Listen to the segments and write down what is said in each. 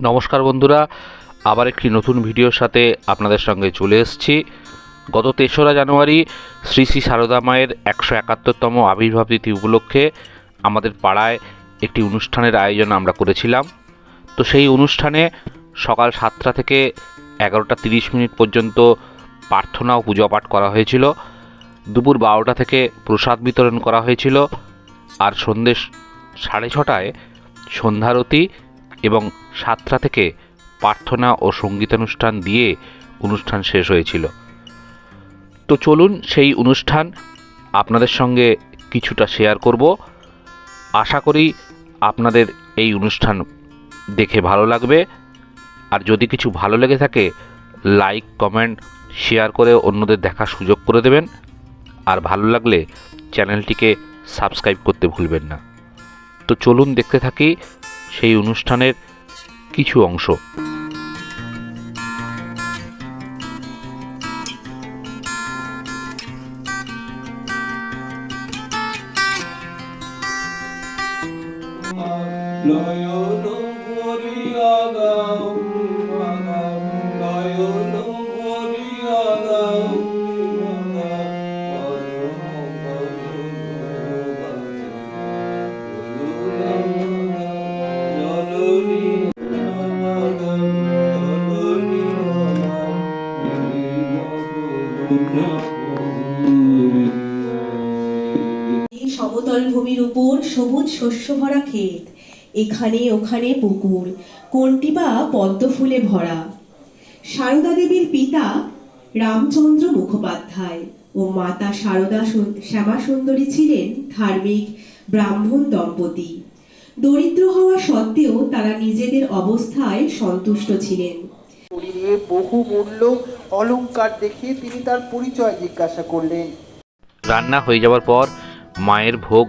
নমস্কার বন্ধুরা, আবার একটি নতুন ভিডিওর সাথে আপনাদের সঙ্গে চলে এসেছি। গত তেসরা জানুয়ারি শ্রী শ্রী সারদা মায়ের একশো একাত্তরতম আবির্ভাব তিথি উপলক্ষে আমাদের পাড়ায় একটি অনুষ্ঠানের আয়োজন আমরা করেছিলাম। তো সেই অনুষ্ঠানে সকাল সাতটা থেকে এগারোটা তিরিশ মিনিট পর্যন্ত প্রার্থনা ও পূজা পাঠ করা হয়েছিল। দুপুর বারোটা থেকে প্রসাদ বিতরণ করা হয়েছিল। আর সন্ধ্যে সাড়ে ছটায় সন্ধ্যারতি এবং সাতটা থেকে প্রার্থনা ও সঙ্গীতানুষ্ঠান দিয়ে অনুষ্ঠান শেষ হয়েছিল। তো চলুন সেই অনুষ্ঠান আপনাদের সঙ্গে কিছুটা শেয়ার করব। আশা করি আপনাদের এই অনুষ্ঠান দেখে ভালো লাগবে। আর যদি কিছু ভালো লেগে থাকে লাইক কমেন্ট শেয়ার করে অন্যদের দেখার সুযোগ করে দেবেন। আর ভালো লাগলে চ্যানেলটিকে সাবস্ক্রাইব করতে ভুলবেন না। তো চলুন দেখতে থাকি সেই অনুষ্ঠানের কিছু অংশ। শস্য ভরা ক্ষেত এখানে ওখানে পুকুর কোনটি বা পদ্ম ফুলে ভরা? সারদা দেবীর পিতা রামচন্দ্র মুখোপাধ্যায় ও মাতা সারদা শ্যামা সুন্দরী ছিলেন ধার্মিক ব্রাহ্মণ দম্পতি। দরিদ্র হওয়া সত্ত্বেও তারা নিজেদের অবস্থায় সন্তুষ্ট ছিলেন। শরীরে বহু মূল্য অলংকার দেখে তিনি তার পরিচয় জিজ্ঞাসা করলেন। রান্না হয়ে যাওয়ার পর মায়ের ভোগ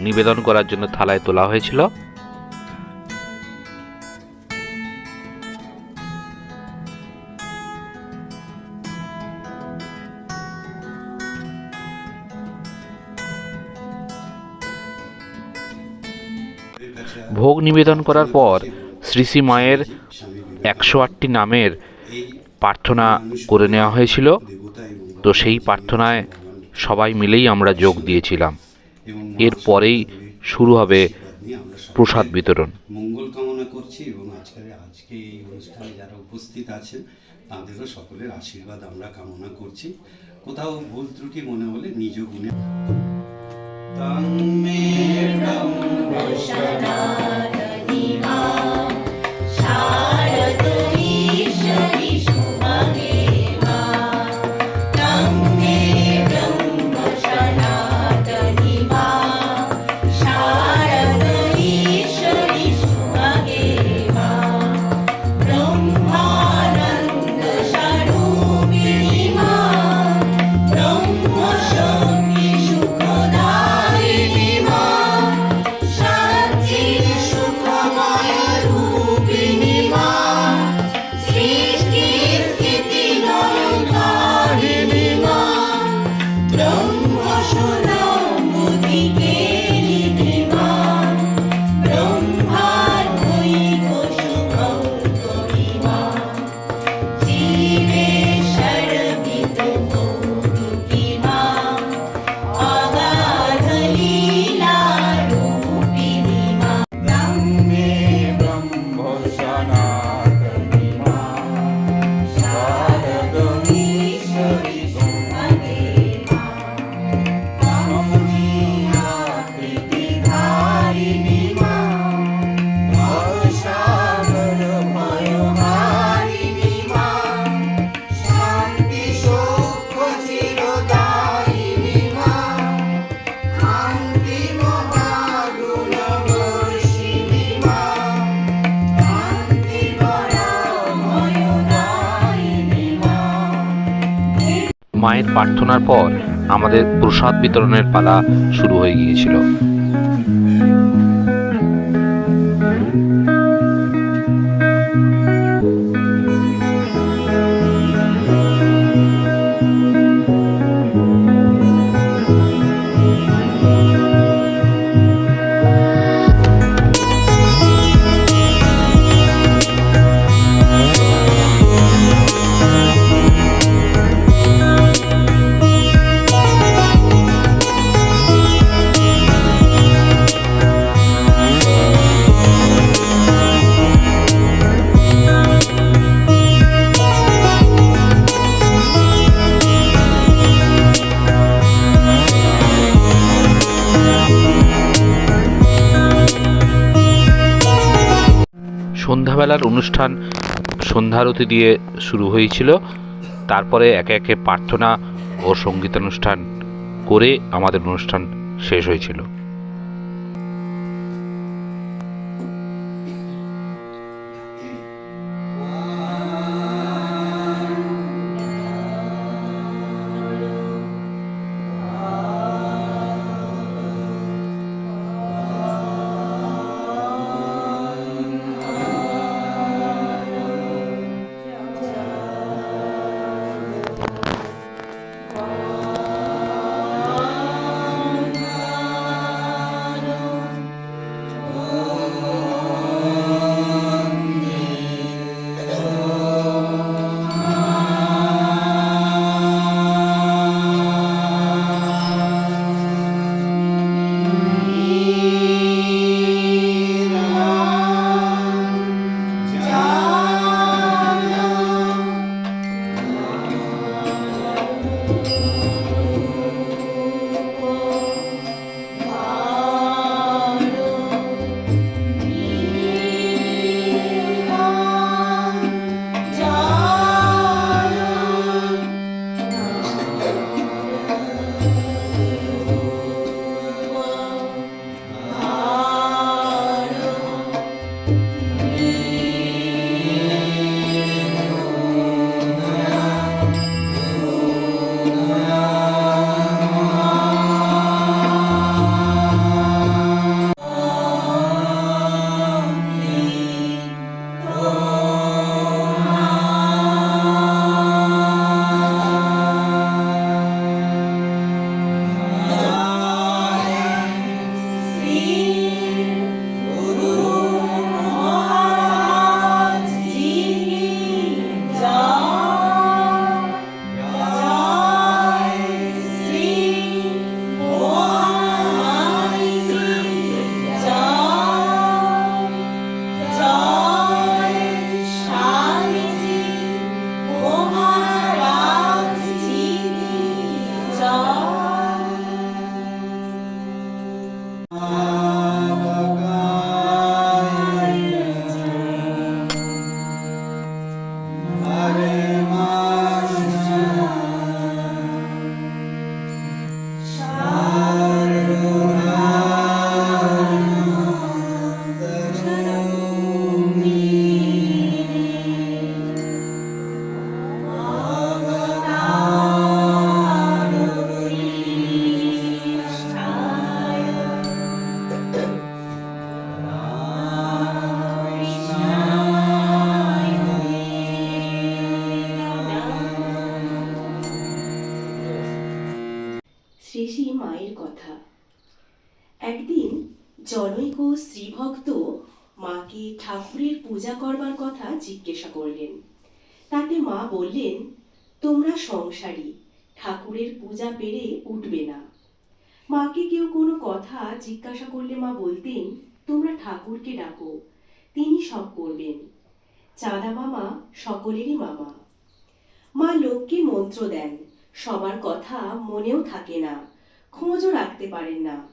নিবেদন করার জন্য থালায় তোলা হয়েছিল। ভোগ নিবেদন করার পর শ্রী শ্রী মায়ের একশো আটটি নামের প্রার্থনা করে নেওয়া হয়েছিল। তো সেই প্রার্থনায় সবাই মিলেই আমরা যোগ দিয়েছিলাম। এরপরেই শুরু হবে প্রসাদ বিতরণ। মঙ্গল কামনা করছি এবং আজকের, আজকে এই অনুষ্ঠানে যারা উপস্থিত আছেন, তাদেরও সকলের আশীর্বাদ আমরা কামনা করছি। কোথাও ভুল ত্রুটি মনে হলে নিজ গুণে মায়ের প্রার্থনার পর আমাদের প্রসাদ বিতরণের পালা শুরু হয়ে গিয়েছিল। সন্ধ্যাবেলার অনুষ্ঠান সন্ধ্যারতি দিয়ে শুরু হয়েছিল। তারপরে একে একে প্রার্থনা ও সঙ্গীতানুষ্ঠান করে আমাদের অনুষ্ঠান শেষ হয়েছিল। জনৈক শ্রীভক্ত মাকে ঠাকুরের পূজা করবার কথা জিজ্ঞাসা করলেন। তাতে মা বললেন, তোমরা সংসারী, ঠাকুরের পূজা পেরে উঠবে না। মাকে কেউ কোনো কথা জিজ্ঞাসা করলে মা বলতেন, তোমরা ঠাকুরকে ডাকো, তিনি সব করবেন। চাঁদা মামা সকলেরই মামা। মা লোককে মন্ত্র দেন, সবার কথা মনেও থাকে না, খোঁজও রাখতে পারেন না।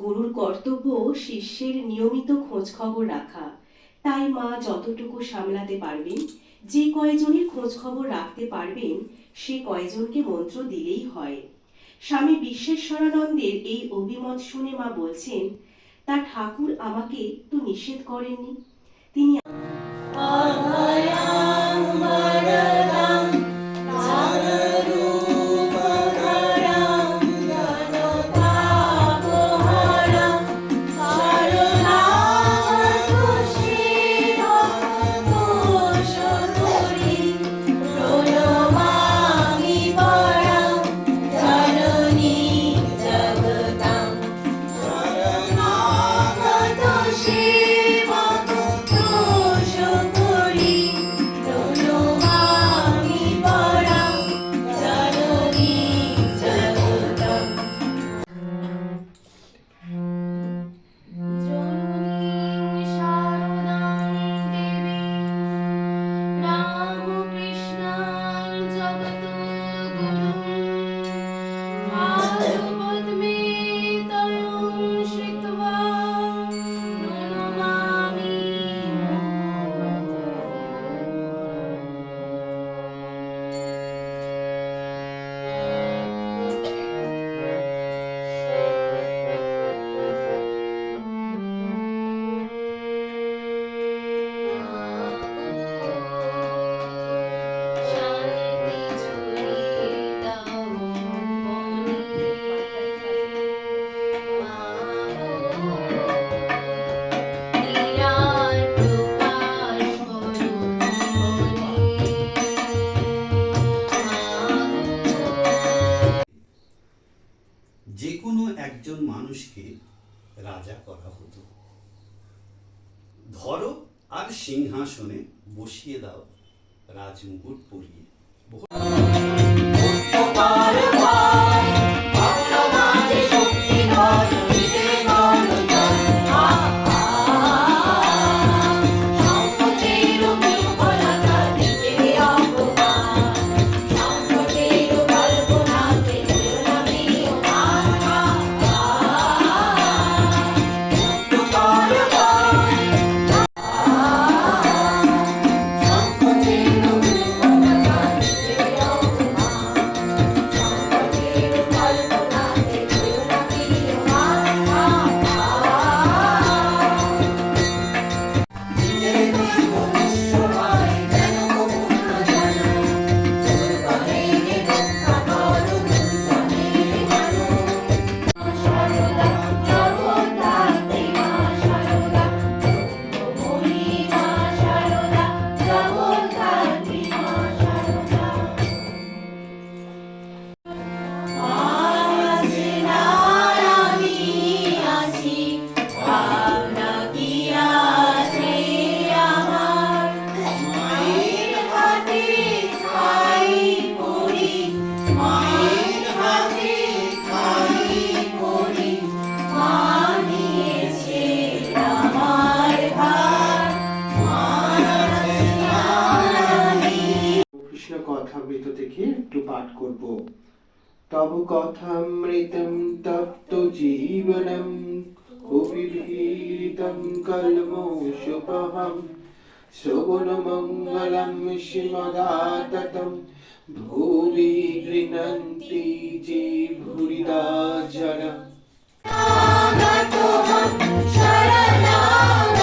গুরুর কর্তব্য শিষ্যের নিয়মিত খোঁজ খবর রাখা। তাই মা যতটুকু সামলাতে পারবেন, যে কয়জনের খোঁজ খবর রাখতে পারবেন, সে কয়জনকে মন্ত্র দিলেই হয়। স্বামী বিশ্বেশ্বরানন্দের এই অভিমত শুনে মা বলছেন, তা ঠাকুর আমাকে তো নিষেধ করেননি। তিনি see. সিংহাসনে বসিয়ে দাও রাজমুকুট পরিয়ে। থেকে একটু পাঠ করব। তব কথামৃতম তপ্ত জীবনম, কবিভীতম কলমোষুপহম শ্রবণ মঙ্গলম শ্রীমদাততম ভূরি গৃণন্তি যে ভূরিদা জনা সৃষ্টি